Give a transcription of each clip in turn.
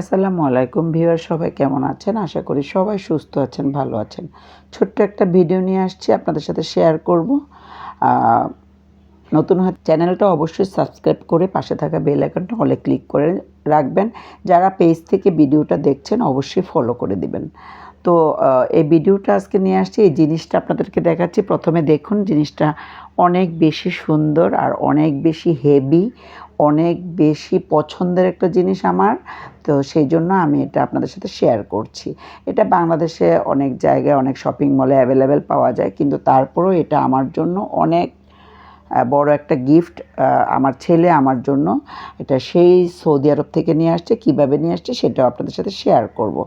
আসসালামু আলাইকুম ভিউয়ার, সবাই কেমন আছেন? আশা করি সবাই সুস্থ আছেন, ভালো আছেন। ছোট্ট একটা ভিডিও নিয়ে আসছি, আপনাদের সাথে শেয়ার করব। নতুন চ্যানেলটা অবশ্যই সাবস্ক্রাইব করে পাশে থাকা বেল আইকনটা হলে ক্লিক করে রাখবেন। যারা পেজ থেকে ভিডিওটা দেখছেন, অবশ্যই ফলো করে দিবেন। তো এই ভিডিওটা আজকে নিয়ে আসছি, এই জিনিসটা আপনাদেরকে দেখাচ্ছি। প্রথমে দেখুন, জিনিসটা অনেক বেশি সুন্দর আর অনেক বেশি হেভি অনেক বেশি পছন্দের একটা জিনিস আমার, তো সেই জন্য আমি এটা আপনাদের সাথে শেয়ার করছি। এটা বাংলাদেশে অনেক জায়গায়, অনেক শপিং মলে অ্যাভেলেবেল পাওয়া যায়, কিন্তু তারপরেও এটা আমার জন্য অনেক বড় একটা গিফট আমার ছেলে আমার জন্য। এটা সেই সৌদি আরব থেকে নিয়ে আসছে, কীভাবে নিয়ে আসছে সেটাও আপনাদের সাথে শেয়ার করব।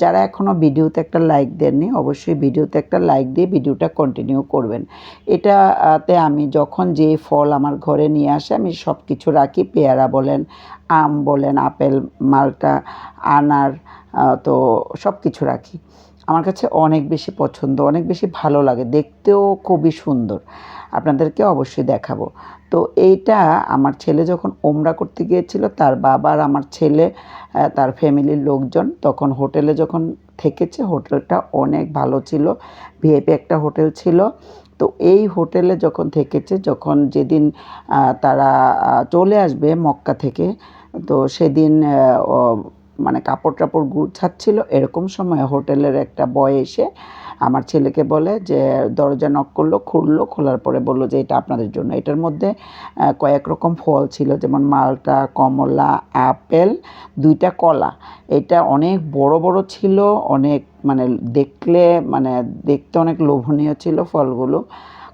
যারা এখনও ভিডিওতে একটা লাইক দেননি, অবশ্যই ভিডিওতে একটা লাইক দিয়ে ভিডিওটা কন্টিনিউ করবেন। এটাতে আমি যখন যে ফল আমার ঘরে নিয়ে আসে, আমি সব কিছু রাখি। পেয়ারা বলেন, আম বলেন, আপেল, মালটা, আনার তো সব কিছু রাখি। আমার কাছে অনেক বেশি পছন্দ, অনেক বেশি ভালো লাগে, দেখতেও খুবই সুন্দর। আপনাদেরকে অবশ্যই দেখাবো। তো এইটা আমার ছেলে যখন ওমরা করতে গিয়েছিল, তার বাবা আর আমার ছেলে তার ফ্যামিলির লোকজন তখন হোটেলে যখন থেকেছে, হোটেলটা অনেক ভালো ছিল, ভিআইপি একটা হোটেল ছিল। তো এই হোটেলে যখন থেকেছে, যখন যেদিন তারা চলে আসবে মক্কা থেকে, তো সেদিন মানে কাপড় টাপড় গুছাচ্ছিল। এরকম সময় হোটেলের একটা বয় এসে আমার ছেলেকে বলে যে, দরজা নক করল, খুললো, খোলার পরে বলল যে, এটা আপনাদের জন্য। এটার মধ্যে কয়েক রকম ফল ছিল, যেমন মালটা, কমলা, আপেল, দুইটা কলা। এটা অনেক বড় বড় ছিল, অনেক মানে দেখলে মানে দেখতে অনেক লোভনীয় ছিল ফলগুলো।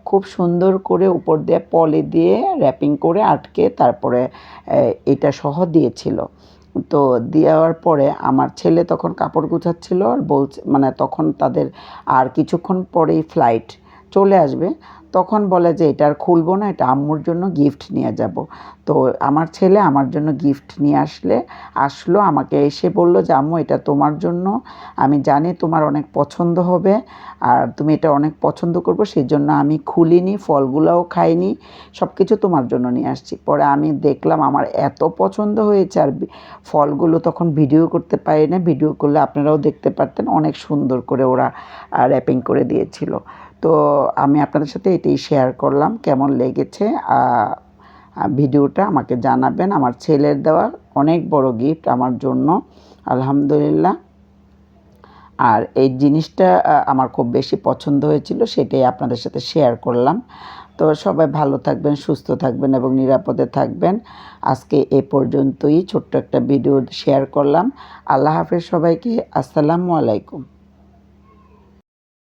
খুব সুন্দর করে উপর দিয়ে পলি দিয়ে র্যাপিং করে আটকে তারপরে এটা সহ দিয়েছিল। তো দেওয়ার পরে আমার ছেলে তখন কাপড় গুছাচ্ছিল আর বলছে মানে তখন তাদের আর কিছুক্ষণ পরেই ফ্লাইট চলে আসবে, তখন বলে যে এটা আর খুলবো না, এটা আম্মুর জন্য গিফট নিয়ে যাব। তো আমার ছেলে আমার জন্য গিফট নিয়ে আসলে, আসলো, আমাকে এসে বলল যে, আম্মু, এটা তোমার জন্য, আমি জানি তোমার অনেক পছন্দ হবে, আর তুমি এটা অনেক পছন্দ করব সেই জন্য আমি খুলিনি, ফলগুলোও খাইনি সব কিছু তোমার জন্য নিয়ে আসছি। পরে আমি দেখলাম আমার এত পছন্দ হয়েছে, আর ফলগুলো তখন ভিডিও করতে পারি না ভিডিও করলে আপনারাও দেখতে পারতেন, অনেক সুন্দর করে ওরা র্যাপিং করে দিয়েছিল। তো আমি আপনাদের সাথে এটাই শেয়ার করলাম, কেমন লেগেছে ভিডিওটা আমাকে জানাবেন। আমার ছেলের দেওয়া অনেক বড় গিফট আমার জন্য, আলহামদুলিল্লাহ। আর এই জিনিসটা আমার খুব বেশি পছন্দ হয়েছিল, সেটাই আপনাদের সাথে শেয়ার করলাম। তো সবাই ভালো থাকবেন, সুস্থ থাকবেন এবং নিরাপদে থাকবেন। আজকে এ পর্যন্তই, ছোট্ট একটা ভিডিও শেয়ার করলাম। আল্লাহ হাফেজ সবাইকে, আসসালামু আলাইকুম।